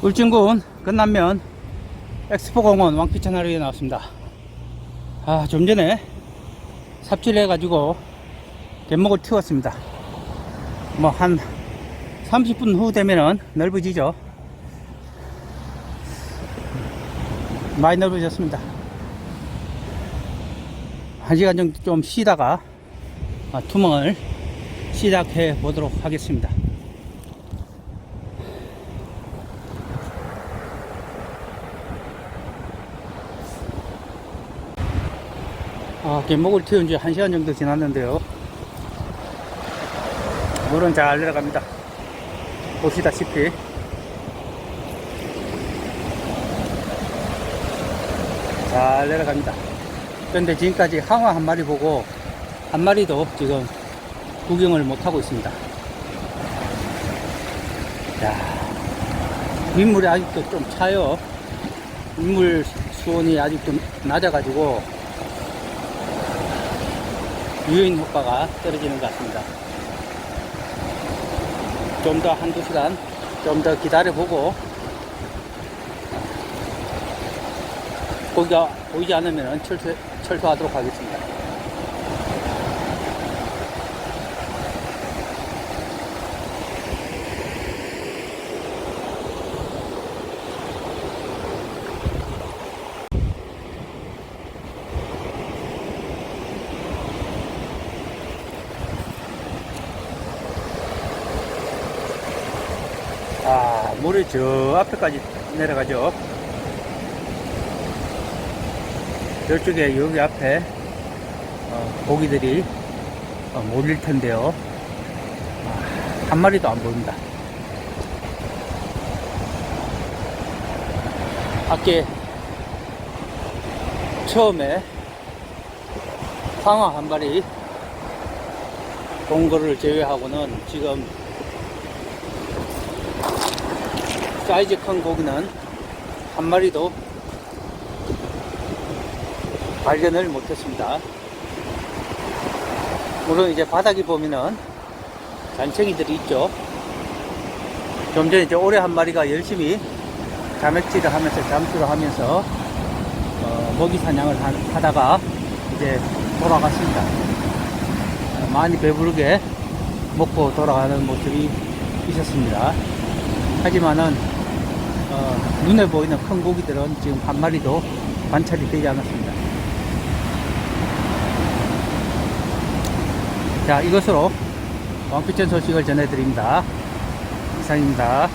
울진군 끝남면 엑스포공원 왕피천 하루에 나왔습니다. 아, 좀 전에 삽질해가지고 갯목을 틔웠습니다. 뭐, 한 30분 후 되면은 넓어지죠. 많이 넓어졌습니다. 한 시간 정도 좀 쉬다가 아, 투멍을 시작해 보도록 하겠습니다. 아, 갯목을 튀운 지 1시간 정도 지났는데요. 물은 잘 내려갑니다. 보시다시피. 잘 내려갑니다. 그런데 지금까지 항화 한 마리 보고 한 마리도 지금 구경을 못하고 있습니다. 야, 민물이 아직도 좀 차요. 민물 수온이 아직도 낮아가지고 유인 효과가 떨어지는 것 같습니다. 좀 더 한두 시간 좀 더 기다려보고 거기가 보이지 않으면 철수, 철수하도록 하겠습니다. 물이 저 앞에까지 내려가죠. 이쪽에 여기 앞에 어, 고기들이 어, 몰릴 텐데요. 아, 한 마리도 안 보입니다. 밖에 처음에 황화 한 마리 본 거를 제외하고는 지금 사이즈 큰 고기는 한 마리도 발견을 못했습니다. 물론 이제 바닥에 보면은 잔챙이들이 있죠. 좀 전에 이제 오래 한 마리가 열심히 자맥질을 하면서 잠수를 하면서 어, 먹이 사냥을 하- 하다가 이제 돌아갔습니다. 어, 많이 배부르게 먹고 돌아가는 모습이 있었습니다. 하지만은 어, 눈에 보이는 큰 고기들은 지금 한 마리도 관찰이 되지 않았습니다. 자, 이것으로 왕피천 소식을 전해드립니다. 이상입니다.